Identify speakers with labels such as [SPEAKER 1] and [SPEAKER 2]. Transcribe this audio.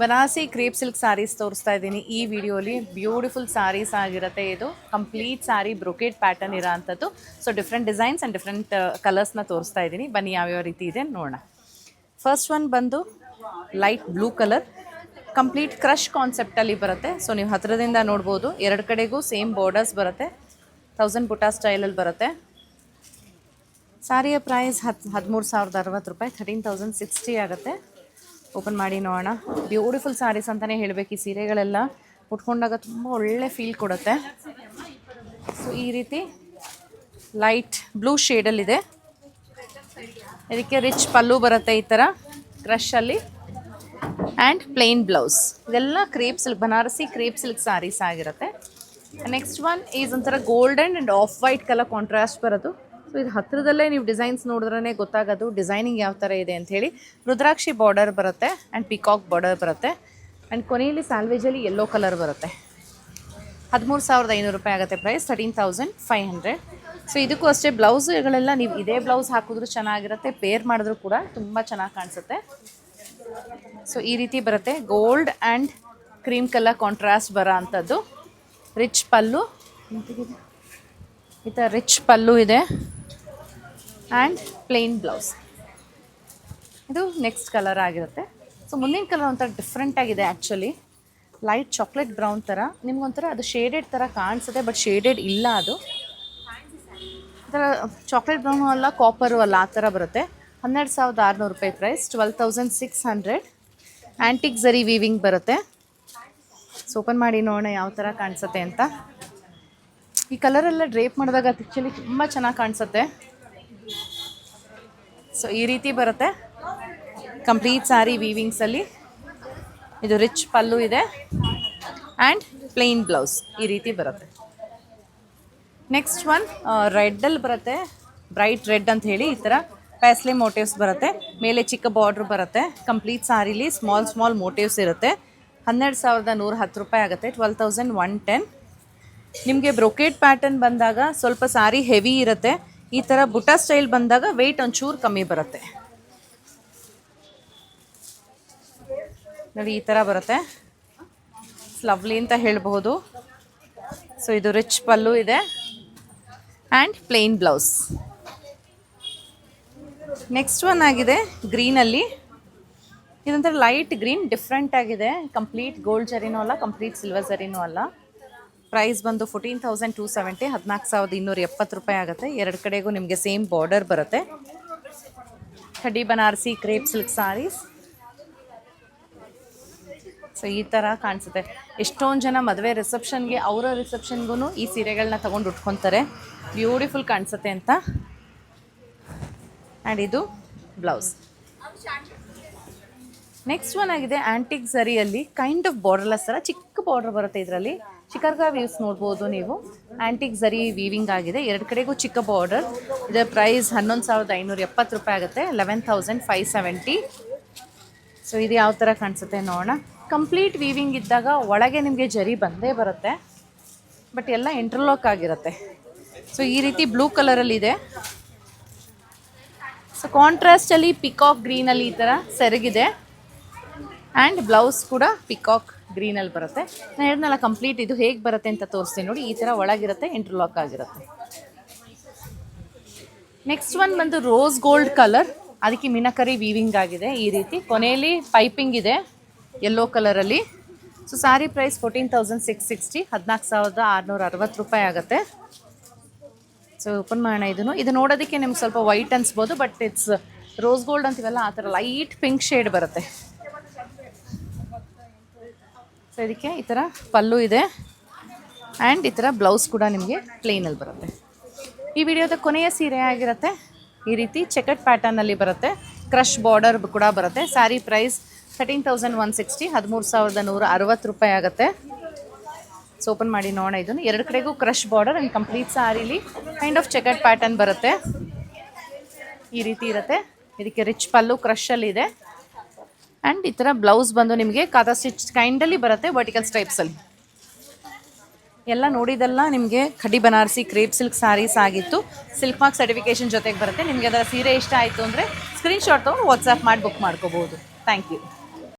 [SPEAKER 1] Banarasi crepe silk saris ತೋರಿಸ್ತಾ ಇದ್ದೀನಿ ಈ ವಿಡಿಯೋಲಿ. ಬ್ಯೂಟಿಫುಲ್ ಸ್ಯಾರೀಸ್ ಆಗಿರುತ್ತೆ ಇದು. ಕಂಪ್ಲೀಟ್ ಸ್ಯಾರಿ ಬ್ರೊಕೇಟ್ ಪ್ಯಾಟರ್ನ್ ಇರೋ ಅಂಥದ್ದು so different designs and different ಕಲರ್ಸ್ನ ತೋರಿಸ್ತಾ ಇದ್ದೀನಿ. ಬನ್ನಿ ಯಾವ್ಯಾವ ರೀತಿ ಇದೆ ನೋಡೋಣ. ಫಸ್ಟ್ ಒನ್ ಬಂದು light blue colour complete crush ಕಾನ್ಸೆಪ್ಟಲ್ಲಿ ಬರುತ್ತೆ. ಸೊ ನೀವು ಹತ್ತಿರದಿಂದ ನೋಡ್ಬೋದು. ಎರಡು ಕಡೆಗೂ ಸೇಮ್ ಬಾರ್ಡರ್ಸ್ ಬರುತ್ತೆ. ತೌಸಂಡ್ ಬುಟಾ ಸ್ಟೈಲಲ್ಲಿ ಬರುತ್ತೆ. ಸಾರಿಯ ಪ್ರೈಸ್ ಹತ್ತು ಹದಿಮೂರು ಸಾವಿರದ ಅರವತ್ತು ರೂಪಾಯಿ. ಥರ್ಟೀನ್ ತೌಸಂಡ್ ಸಿಕ್ಸ್ಟಿ ಆಗುತ್ತೆ. ಓಪನ್ ಮಾಡಿ ನೋಡೋಣ. ಬ್ಯೂಟಿಫುಲ್ ಸ್ಯಾರೀಸ್ ಅಂತಲೇ ಹೇಳಬೇಕು ಈ ಸೀರೆಗಳೆಲ್ಲ. ಉಟ್ಕೊಂಡಾಗ ತುಂಬ ಒಳ್ಳೆ ಫೀಲ್ ಕೊಡುತ್ತೆ. ಸೊ ಈ ರೀತಿ ಲೈಟ್ ಬ್ಲೂ ಶೇಡಲ್ಲಿದೆ ಇದಕ್ಕೆ ರಿಚ್ ಪಲ್ಲು ಬರುತ್ತೆ ಈ ಥರ ಕ್ರಷಲ್ಲಿ ಆ್ಯಂಡ್ ಪ್ಲೇನ್ ಬ್ಲೌಸ್ ಇದೆಲ್ಲ crepe silk Banarasi crepe silk saris ಆಗಿರುತ್ತೆ. ನೆಕ್ಸ್ಟ್ ಒನ್ ಈಸ್ ಒಂಥರ golden and off white colour contrast ಬರೋದು. ಇದು ಹತ್ತಿರದಲ್ಲೇ ನೀವು ಡಿಸೈನ್ಸ್ ನೋಡಿದ್ರೇ ಗೊತ್ತಾಗೋದು ಡಿಸೈನಿಂಗ್ ಯಾವ ಥರ ಇದೆ ಅಂತ ಹೇಳಿ. ರುದ್ರಾಕ್ಷಿ ಬಾರ್ಡರ್ ಬರುತ್ತೆ ಆ್ಯಂಡ್ ಪಿಕಾಕ್ ಬಾರ್ಡರ್ ಬರುತ್ತೆ. ಆ್ಯಂಡ್ ಕೊನೆಯಲ್ಲಿ ಸ್ಯಾಲ್ವೇಜಲ್ಲಿ ಯೆಲ್ಲೋ ಕಲರ್ ಬರುತ್ತೆ. ಹದಿಮೂರು ಸಾವಿರದ ಐನೂರು ರೂಪಾಯಿ ಆಗುತ್ತೆ price thirteen thousand five hundred so ಇದಕ್ಕೂ ಅಷ್ಟೇ ಬ್ಲೌಸ್ಗಳೆಲ್ಲ ನೀವು ಇದೇ ಬ್ಲೌಸ್ ಹಾಕಿದ್ರು ಚೆನ್ನಾಗಿರುತ್ತೆ ಪೇರ್ ಮಾಡಿದ್ರೂ ಕೂಡ ತುಂಬ ಚೆನ್ನಾಗಿ ಕಾಣಿಸುತ್ತೆ. ಸೊ ಈ ರೀತಿ ಬರುತ್ತೆ. Gold and cream colour contrast ಬರೋ ಅಂಥದ್ದು ರಿಚ್ ಪಲ್ಲು? ಈ ಥರ ರಿಚ್ ಪಲ್ಲು ಇದೆ. ಆ್ಯಂಡ್ ಪ್ಲೇನ್ ಬ್ಲೌಸ್ ಇದು ನೆಕ್ಸ್ಟ್ ಕಲರ್ ಆಗಿರುತ್ತೆ. ಸೊ ಮುಂದಿನ ಕಲರ್ ಒಂಥರ ಡಿಫ್ರೆಂಟ್ ಆಗಿದೆ ಆ್ಯಕ್ಚುಲಿ ಲೈಟ್ ಚಾಕ್ಲೇಟ್ ಬ್ರೌನ್ ಥರ ನಿಮ್ಗೊಂಥರ ಅದು ಶೇಡೆಡ್ ಥರ ಕಾಣಿಸುತ್ತೆ ಬಟ್ ಶೇಡೆಡ್ ಇಲ್ಲ ಅದು. ಥರ ಚಾಕ್ಲೇಟ್ ಬ್ರೌನು ಅಲ್ಲ ಕಾಪರು ಅಲ್ಲ, ಆ ಥರ ಬರುತ್ತೆ. ಹನ್ನೆರಡು ಸಾವಿರದ ಆರುನೂರು ರೂಪಾಯಿ price twelve thousand six hundred antique ಝರಿ ವೀವಿಂಗ್ ಬರುತ್ತೆ. ಸೊ ಓಪನ್ ಮಾಡಿ ನೋಡೋಣ ಯಾವ ಥರ ಕಾಣಿಸುತ್ತೆ ಅಂತ. ಈ ಕಲರೆಲ್ಲ ಡ್ರೇಪ್ ಮಾಡಿದಾಗ ಆ್ಯಕ್ಚುಲಿ ತುಂಬ ಚೆನ್ನಾಗಿ ಕಾಣಿಸುತ್ತೆ. ಸೊ ಈ ರೀತಿ ಬರುತ್ತೆ. ಕಂಪ್ಲೀಟ್ ಸ್ಯಾರಿ ವೀವಿಂಗ್ಸಲ್ಲಿ ಇದು ರಿಚ್ ಪಲ್ಲು ಇದೆ. ಆ್ಯಂಡ್ ಪ್ಲೇನ್ ಬ್ಲೌಸ್ ಈ ರೀತಿ ಬರುತ್ತೆ. ನೆಕ್ಸ್ಟ್ ಒನ್ ರೆಡ್ಡಲ್ಲಿ ಬರುತ್ತೆ. ಬ್ರೈಟ್ ರೆಡ್ ಅಂತ ಹೇಳಿ ಈ ಥರ ಪ್ಯಾಸ್ಲಿ ಮೋಟಿವ್ಸ್ ಬರುತ್ತೆ. ಮೇಲೆ ಚಿಕ್ಕ ಬಾರ್ಡ್ರ್ ಬರುತ್ತೆ. ಕಂಪ್ಲೀಟ್ ಸಾರಿಲಿ ಸ್ಮಾಲ್ ಸ್ಮಾಲ್ ಮೋಟಿವ್ಸ್ ಇರುತ್ತೆ. ಹನ್ನೆರಡು ಸಾವಿರದ ನೂರ ಹತ್ತು ರೂಪಾಯಿ ಆಗುತ್ತೆ. ಟ್ವೆಲ್ ತೌಸಂಡ್ ಒನ್ ಟೆನ್ ನಿಮಗೆ ಬ್ರೊಕೇಟ್ ಪ್ಯಾಟರ್ನ್ ಬಂದಾಗ ಸ್ವಲ್ಪ ಸಾರಿ ಹೆವಿ ಇರುತ್ತೆ. ಈ ಥರ ಬುಟಾ ಸ್ಟೈಲ್ ಬಂದಾಗ ವೆಯ್ಟ್ ಒಂಚೂರು ಕಮ್ಮಿ ಬರುತ್ತೆ. ನೋಡಿ, ಈ ಥರ ಬರುತ್ತೆ. ಲವ್ಲಿ ಅಂತ ಹೇಳಬಹುದು. ಸೊ ಇದು ರಿಚ್ ಪಲ್ಲು ಇದೆ. And plain blouse next one ಆಗಿದೆ ಗ್ರೀನಲ್ಲಿ ಇದೊಂಥರ ಲೈಟ್ ಗ್ರೀನ್ ಡಿಫ್ರೆಂಟ್ ಆಗಿದೆ. ಕಂಪ್ಲೀಟ್ ಗೋಲ್ಡ್ ಜರಿನೂ ಅಲ್ಲ ಕಂಪ್ಲೀಟ್ ಸಿಲ್ವರ್ ಜರಿನೂ ಅಲ್ಲ. ಪ್ರೈಸ್ ಬಂದು ಫೋರ್ಟೀನ್ ತೌಸಂಡ್ ಟೂ ಸೆವೆಂಟಿ, ಹದಿನಾಲ್ಕು ಸಾವಿರದ ಇನ್ನೂರ ಎಪ್ಪತ್ತು ರೂಪಾಯಿ ಆಗುತ್ತೆ. ಎರಡು ಕಡೆಗೂ ನಿಮಗೆ ಸೇಮ್ ಬಾರ್ಡರ್ ಬರುತ್ತೆ. ಕಡ್ಡಿ Banarasi, crepe silk saris. So ಈ ಥರ ಕಾಣಿಸುತ್ತೆ. ಎಷ್ಟೊಂದು ಜನ ಮದುವೆ ರಿಸೆಪ್ಷನ್ಗೆ, ಅವರ ರಿಸೆಪ್ಷನ್ಗೂ ಈ ಸೀರೆಗಳನ್ನ ತೊಗೊಂಡು ಉಟ್ಕೊತಾರೆ. ಬ್ಯೂಟಿಫುಲ್ ಕಾಣಿಸುತ್ತೆ ಅಂತ. ಆ್ಯಂಡ್ ಇದು ಬ್ಲೌಸ್. ನೆಕ್ಸ್ಟ್ ಒನ್ ಆಗಿದೆ ಆಂಟಿಕ್ ಝರಿಯಲ್ಲಿ ಕೈಂಡ್ ಆಫ್ ಬಾರ್ಡರ್ಲೆಸ್ ಥರ ಚಿಕ್ಕ ಬಾರ್ಡರ್ ಬರುತ್ತೆ ಇದರಲ್ಲಿ. ಚಿಕರ್ಗಾ ವೀವ್ಸ್ ನೋಡ್ಬೋದು ನೀವು. ಆ್ಯಂಟಿಕ್ ಝರಿ ವೀವಿಂಗ್ ಆಗಿದೆ. ಎರಡು ಕಡೆಗೂ ಚಿಕ್ಕ ಬಾರ್ಡರ್ ಇದರ ಪ್ರೈಸ್ ಹನ್ನೊಂದು ಸಾವಿರದ ಐನೂರ ಎಪ್ಪತ್ತು ರೂಪಾಯಿ ಆಗುತ್ತೆ. Eleven thousand five seventy so ಇದು ಯಾವ ಥರ ಕಾಣಿಸುತ್ತೆ ನೋಡೋಣ. ಕಂಪ್ಲೀಟ್ ವೀವಿಂಗ್ ಇದ್ದಾಗ ಒಳಗೆ ನಿಮಗೆ ಜರಿ ಬಂದೇ ಬರುತ್ತೆ. ಬಟ್ ಎಲ್ಲ ಇಂಟರ್ಲಾಕ್ ಆಗಿರುತ್ತೆ. ಸೊ ಈ ರೀತಿ ಬ್ಲೂ ಕಲರಲ್ಲಿ ಇದೆ. ಸೊ ಕಾಂಟ್ರಾಸ್ಟಲ್ಲಿ ಪಿಕಾಕ್ ಗ್ರೀನಲ್ಲಿ ಈ ಥರ ಸೆರಗಿದೆ. ಆ್ಯಂಡ್ ಬ್ಲೌಸ್ ಕೂಡ ಪಿಕಾಕ್ ಗ್ರೀನಲ್ಲಿ ಬರುತ್ತೆ. ನಾನು ಹೇಳಿದ್ನಲ್ಲ ಕಂಪ್ಲೀಟ್ ಇದು ಹೇಗೆ ಬರುತ್ತೆ ಅಂತ ತೋರಿಸ್ತೀನಿ ನೋಡಿ. ಈ ಥರ ಒಳಗಿರುತ್ತೆ ಇಂಟರ್ಲಾಕ್ ಆಗಿರುತ್ತೆ. ನೆಕ್ಸ್ಟ್ ಒನ್ ಬಂದು ರೋಸ್ ಗೋಲ್ಡ್ ಕಲರ್ ಅದಕ್ಕೆ ಮಿನಕರಿ ವೀವಿಂಗ್ ಆಗಿದೆ ಈ ರೀತಿ. ಕೊನೆಯಲ್ಲಿ ಪೈಪಿಂಗ್ ಇದೆ ಯೆಲ್ಲೋ ಕಲರಲ್ಲಿ so sari price fourteen thousand six sixty ಹದಿನಾಲ್ಕು ಸಾವಿರದ ಆರುನೂರ ಅರವತ್ತು ರೂಪಾಯಿ ಆಗುತ್ತೆ. ಸೊ ಓಪನ್ ಮಾಡೋಣ ಇದನ್ನು. ಇದು ನೋಡೋದಕ್ಕೆ ನಿಮ್ಗೆ ಸ್ವಲ್ಪ ವೈಟ್ ಅನಿಸ್ಬೋದು ಬಟ್ ಇಟ್ಸ್ ರೋಸ್ ಗೋಲ್ಡ್ ಅಂತೀವಲ್ಲ, ಆ ಥರ ಲೈಟ್ ಪಿಂಕ್ ಶೇಡ್ ಬರುತ್ತೆ. ಸೊ ಇದಕ್ಕೆ ಈ ಥರ ಪಲ್ಲು ಇದೆ. ಆ್ಯಂಡ್ ಈ ಥರ ಬ್ಲೌಸ್ ಕೂಡ ನಿಮಗೆ ಪ್ಲೇನಲ್ಲಿ ಬರುತ್ತೆ. ಈ ವಿಡಿಯೋದ ಕೊನೆಯ ಸೀರೆ ಆಗಿರುತ್ತೆ. ಈ ರೀತಿ ಚೆಕಟ್ ಪ್ಯಾಟರ್ನಲ್ಲಿ ಬರುತ್ತೆ. ಕ್ರಶ್ ಬಾರ್ಡರ್ ಕೂಡ ಬರುತ್ತೆ. Sari price thirteen thousand one sixty ಹದಿಮೂರು ಸಾವಿರದ ನೂರ ಅರವತ್ತು ರೂಪಾಯಿ ಆಗುತ್ತೆ. ಸೊ ಓಪನ್ ಮಾಡಿ ನೋಡೋಣ ಇದನ್ನು. ಎರಡು ಕಡೆಗೂ ಕ್ರಶ್ ಬಾರ್ಡರ್ ಆ್ಯಂಡ್ ಕಂಪ್ಲೀಟ್ ಸ್ಯಾರಿಲಿ ಕೈಂಡ್ ಆಫ್ ಚೆಕಟ್ ಪ್ಯಾಟರ್ನ್ ಬರುತ್ತೆ. ಈ ರೀತಿ ಇರುತ್ತೆ. ಇದಕ್ಕೆ ರಿಚ್ ಪಲ್ಲು ಕ್ರಷಲ್ಲಿ ಇದೆ. ಆ್ಯಂಡ್ ಈ ಥರ ಬ್ಲೌಸ್ ಬಂದು ನಿಮಗೆ ಕಾದಾ ಸ್ಟಿಚ್ ಕೈಂಡಲ್ಲಿ ಬರುತ್ತೆ ವರ್ಟಿಕಲ್ ಸ್ಟೈಪ್ಸಲ್ಲಿ ಎಲ್ಲ ನೋಡಿದೆಲ್ಲ ನಿಮಗೆ ಖಡಿ ಬನಾರಸಿ ಕ್ರೇಪ್ ಸಿಲ್ಕ್ ಸ್ಯಾರೀಸ್ ಆಗಿತ್ತು. ಸಿಲ್ಕ್ ಮಾರ್ಕ್ ಸರ್ಟಿಫಿಕೇಶನ್ ಜೊತೆಗೆ ಬರುತ್ತೆ. ನಿಮಗೆ ಅದರ ಸೀರೆ ಇಷ್ಟ ಆಯಿತು ಅಂದರೆ ಸ್ಕ್ರೀನ್ಶಾಟ್ ತೊಗೊಂಡು ವಾಟ್ಸಪ್ ಮಾಡಿ ಬುಕ್ ಮಾಡ್ಕೋಬೋದು. Thank you